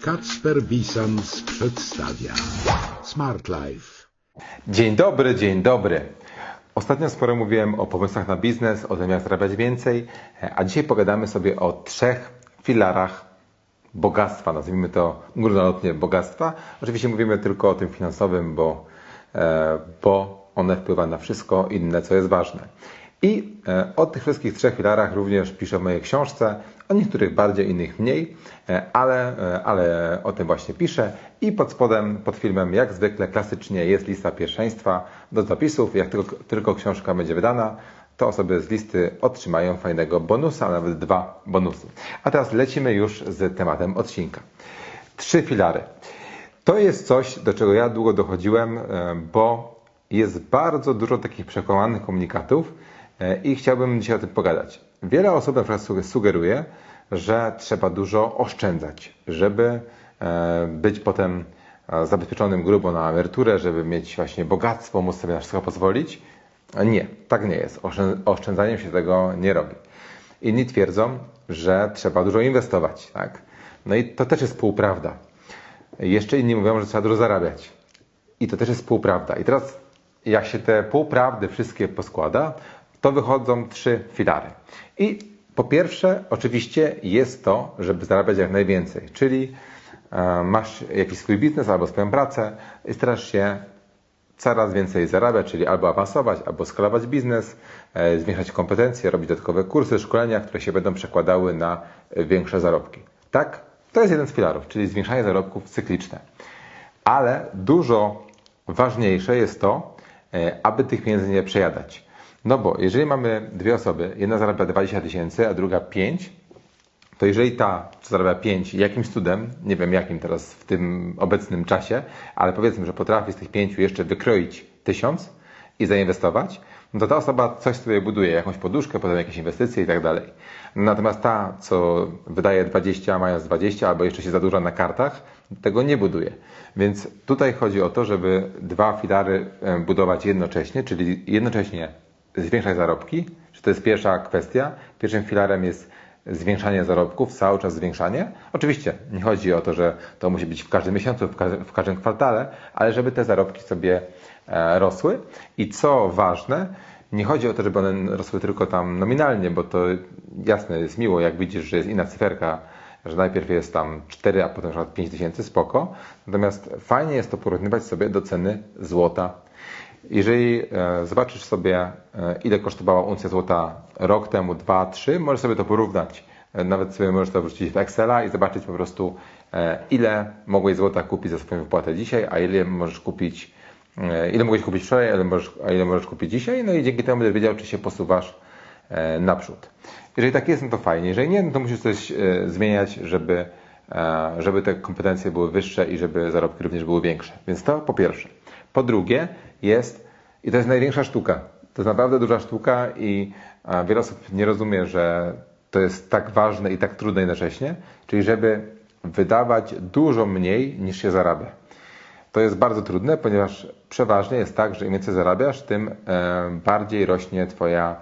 Kacper Bisans przedstawia Smart Life. Dzień dobry, dzień dobry. Ostatnio sporo mówiłem o pomysłach na biznes, o tym jak zarabiać więcej, a dzisiaj pogadamy sobie o trzech filarach bogactwa, nazwijmy to górnolotnie bogactwa. Oczywiście mówimy tylko o tym finansowym, bo, e, bo one wpływa na wszystko inne, co jest ważne. I e, o tych wszystkich trzech filarach również piszę w mojej książce, o niektórych bardziej, innych mniej, e, ale, e, ale o tym właśnie piszę. I pod spodem, pod filmem, jak zwykle, klasycznie jest lista pierwszeństwa do zapisów. Jak tylko, tylko książka będzie wydana, to osoby z listy otrzymają fajnego bonusa, nawet dwa bonusy. A teraz lecimy już z tematem odcinka. Trzy filary. To jest coś, do czego ja długo dochodziłem, bo jest bardzo dużo takich przekonanych komunikatów, E, i chciałbym dzisiaj o tym pogadać. Wiele osób na przykład sugeruje, że trzeba dużo oszczędzać, żeby e, być potem e, zabezpieczonym grubo na emeryturę, żeby mieć właśnie bogactwo, móc sobie na wszystko pozwolić. Nie, tak nie jest. Oszczędzaniem się tego nie robi. Inni twierdzą, że trzeba dużo inwestować. Tak? No i to też jest półprawda. Jeszcze inni mówią, że trzeba dużo zarabiać. I to też jest półprawda. I teraz, jak się te półprawdy wszystkie poskłada, to wychodzą trzy filary. I po pierwsze, oczywiście jest to, żeby zarabiać jak najwięcej, czyli e, masz jakiś swój biznes albo swoją pracę i starasz się coraz więcej zarabiać, czyli albo awansować, albo skalować biznes, e, zwiększać kompetencje, robić dodatkowe kursy, szkolenia, które się będą przekładały na większe zarobki. Tak? To jest jeden z filarów, czyli zwiększanie zarobków cykliczne. Ale dużo ważniejsze jest to, e, aby tych pieniędzy nie przejadać. No bo jeżeli mamy dwie osoby, jedna zarabia 20 tysięcy, a druga 5, to jeżeli ta, co zarabia 5, jakimś cudem, nie wiem jakim teraz w tym obecnym czasie, ale powiedzmy, że potrafi z tych 5 jeszcze wykroić 1000 i zainwestować, no to ta osoba coś sobie buduje, jakąś poduszkę, potem jakieś inwestycje i tak dalej. Natomiast ta, co wydaje 20, mając 20, albo jeszcze się zadłuża na kartach, tego nie buduje. Więc tutaj chodzi o to, żeby dwa filary budować jednocześnie, czyli jednocześnie zwiększać zarobki, czy to jest pierwsza kwestia. Pierwszym filarem jest zwiększanie zarobków, cały czas zwiększanie. Oczywiście nie chodzi o to, że to musi być w każdym miesiącu, w każdym, w każdym kwartale, ale żeby te zarobki sobie e, rosły. I co ważne, nie chodzi o to, żeby one rosły tylko tam nominalnie, bo to jasne jest miło, jak widzisz, że jest inna cyferka, że najpierw jest tam 4, a potem na 5 tysięcy, spoko. Natomiast fajnie jest to porównywać sobie do ceny złota jeżeli e, zobaczysz sobie, e, ile kosztowała uncja złota rok temu, dwa, trzy, możesz sobie to porównać. E, nawet sobie możesz to wrzucić w Excela i zobaczyć po prostu, ile mogłeś złota kupić za swoją wypłatę dzisiaj, a ile możesz kupić, ile mogłeś kupić wczoraj, a ile możesz, a ile możesz kupić dzisiaj. No i dzięki temu będziesz wiedział, czy się posuwasz naprzód. Jeżeli tak jest, no to fajnie. Jeżeli nie, no to musisz coś zmieniać, żeby, żeby te kompetencje były wyższe i żeby zarobki również były większe. Więc to po pierwsze. Po drugie, jest, i to jest największa sztuka. To jest naprawdę duża sztuka i wiele osób nie rozumie, że to jest tak ważne i tak trudne jednocześnie, czyli żeby wydawać dużo mniej niż się zarabia. To jest bardzo trudne, ponieważ przeważnie jest tak, że im więcej zarabiasz, tym e, bardziej rośnie Twoja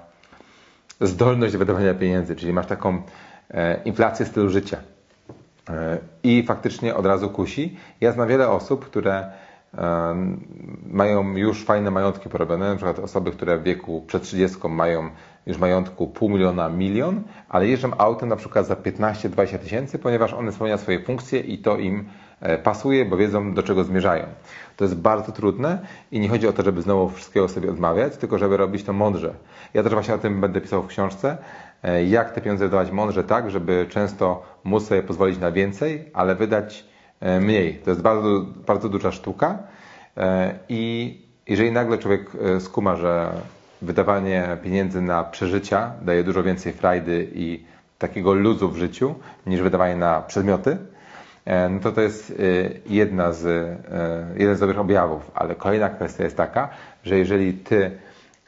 zdolność do wydawania pieniędzy, czyli masz taką e, inflację stylu życia. E, I faktycznie od razu kusi. Ja znam wiele osób, które mają już fajne majątki porobione, na przykład osoby, które w wieku przed 30 mają już majątku pół miliona, milion, ale jeżdżą autem na przykład za 15-20 tysięcy, ponieważ one spełniają swoje funkcje i to im e, pasuje, bo wiedzą do czego zmierzają. To jest bardzo trudne i nie chodzi o to, żeby znowu wszystkiego sobie odmawiać, tylko żeby robić to mądrze. Ja też właśnie o tym będę pisał w książce, e, jak te pieniądze wydawać mądrze tak, żeby często móc sobie pozwolić na więcej, ale wydać mniej. To jest bardzo, bardzo duża sztuka e, i jeżeli nagle człowiek e, skuma, że wydawanie pieniędzy na przeżycia daje dużo więcej frajdy i takiego luzu w życiu niż wydawanie na przedmioty, no to to jest jedna z, jeden z dobrych objawów. Ale kolejna kwestia jest taka, że jeżeli ty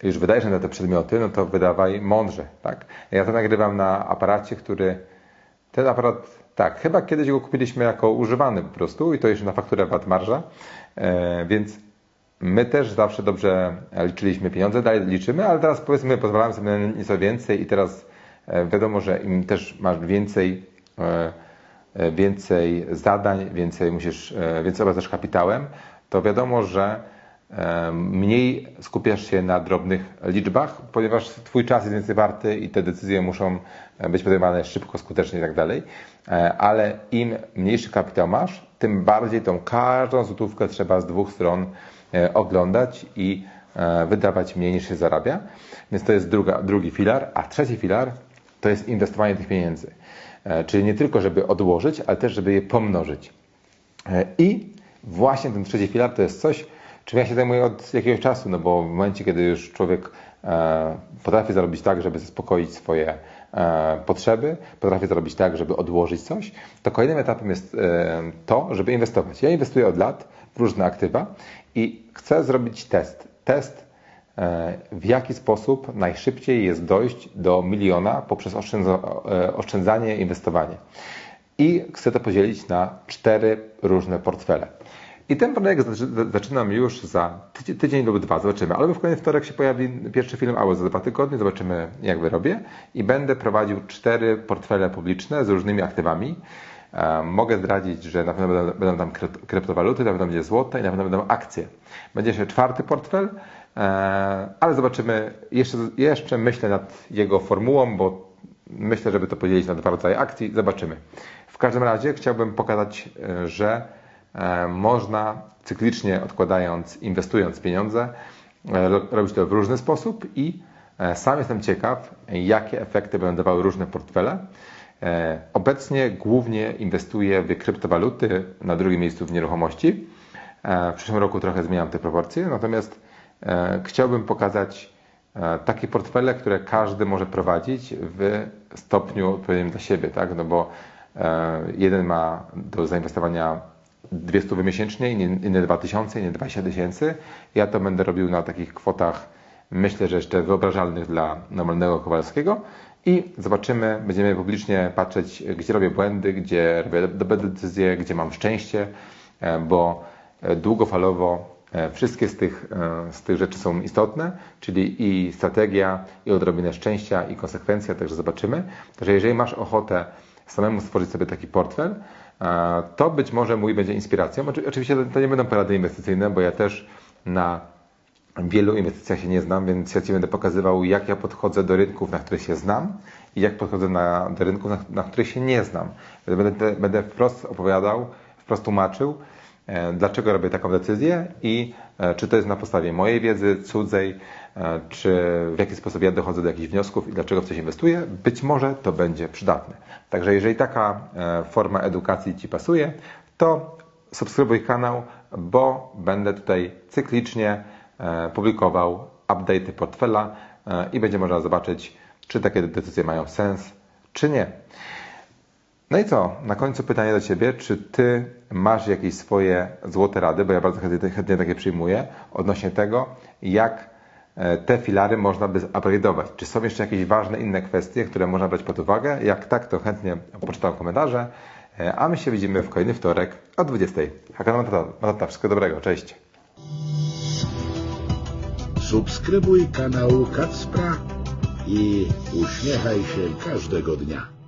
już wydajesz na te przedmioty, no to wydawaj mądrze. Tak? Ja to nagrywam na aparacie, który ten aparat tak, chyba kiedyś go kupiliśmy jako używany po prostu i to jeszcze na fakturę VAT marża, e, więc my też zawsze dobrze liczyliśmy pieniądze, dalej liczymy, ale teraz powiedzmy pozwalamy sobie na nieco więcej i teraz e, wiadomo, że im też masz więcej e, więcej zadań, więcej musisz, więcej obracasz kapitałem, to wiadomo, że mniej skupiasz się na drobnych liczbach, ponieważ Twój czas jest więcej warty i te decyzje muszą być podejmowane szybko, skutecznie i tak dalej. Ale im mniejszy kapitał masz, tym bardziej tą każdą złotówkę trzeba z dwóch stron oglądać i wydawać mniej niż się zarabia. Więc to jest druga, drugi filar. A trzeci filar to jest inwestowanie tych pieniędzy. E, czyli nie tylko, żeby odłożyć, ale też, żeby je pomnożyć. E, I właśnie ten trzeci filar to jest coś, czym ja się zajmuję od jakiegoś czasu, no bo w momencie, kiedy już człowiek e, potrafi zarobić tak, żeby zaspokoić swoje potrzeby, potrafi zarobić tak, żeby odłożyć coś, to kolejnym etapem jest to, żeby inwestować. Ja inwestuję od lat w różne aktywa i chcę zrobić test. Test E, w jaki sposób najszybciej jest dojść do miliona poprzez e, oszczędzanie, inwestowanie. I chcę to podzielić na cztery różne portfele. I ten projekt zaczynam już za tydzień, lub dwa, zobaczymy. Albo w kolejny wtorek się pojawi pierwszy film, albo za dwa tygodnie, zobaczymy jak wyrobię. I będę prowadził cztery portfele publiczne z różnymi aktywami. E, mogę zdradzić, że na pewno będą tam kryptowaluty, na pewno będzie złoto i na pewno będą akcje. Będzie jeszcze czwarty portfel, E, ale zobaczymy, jeszcze, jeszcze myślę nad jego formułą, bo myślę, żeby to podzielić na dwa rodzaje akcji. Zobaczymy. W każdym razie chciałbym pokazać, e, że można cyklicznie odkładając, inwestując pieniądze, robić to w różny sposób i sam jestem ciekaw, jakie efekty będą dawały różne portfele. Obecnie głównie inwestuję w kryptowaluty, na drugim miejscu w nieruchomości. W przyszłym roku trochę zmieniam te proporcje, natomiast E, chciałbym pokazać e, takie portfele, które każdy może prowadzić w stopniu odpowiednim dla siebie, tak? No bo e, jeden ma do zainwestowania 200 miesięcznie, inny 2000, inny 20 tysięcy. Ja to będę robił na takich kwotach, myślę, że jeszcze wyobrażalnych dla normalnego Kowalskiego i zobaczymy, będziemy publicznie patrzeć, gdzie robię błędy, gdzie robię dobre decyzje, gdzie mam szczęście, bo długofalowo E, wszystkie z tych, e, z tych rzeczy są istotne, czyli i strategia, i odrobinę szczęścia, i konsekwencja, także zobaczymy. Także jeżeli masz ochotę samemu stworzyć sobie taki portfel, to być może mój będzie inspiracją. Oczywiście to nie będą porady inwestycyjne, bo ja też na wielu inwestycjach się nie znam, więc ja Ci będę pokazywał, jak ja podchodzę do rynków, na których się znam i jak podchodzę na, do rynków, na, na których się nie znam. Będę, będę wprost opowiadał, wprost tłumaczył, E, dlaczego robię taką decyzję i e, czy to jest na podstawie mojej wiedzy, cudzej, czy w jaki sposób ja dochodzę do jakichś wniosków i dlaczego w coś inwestuję. Być może to będzie przydatne. Także jeżeli taka forma edukacji Ci pasuje, to subskrybuj kanał, bo będę tutaj cyklicznie publikował update'y portfela i będzie można zobaczyć, czy takie decyzje mają sens, czy nie. No i co? Na końcu pytanie do Ciebie, czy Ty masz jakieś swoje złote rady, bo ja bardzo chętnie, chętnie takie przyjmuję, odnośnie tego, jak e, te filary można by upgrade'ować. Czy są jeszcze jakieś ważne inne kwestie, które można brać pod uwagę? Jak tak, to chętnie poczytam komentarze. E, a my się widzimy w kolejny wtorek o 20. Hakan Matata, wszystkiego dobrego, cześć. Subskrybuj kanał Kacpra i uśmiechaj się każdego dnia.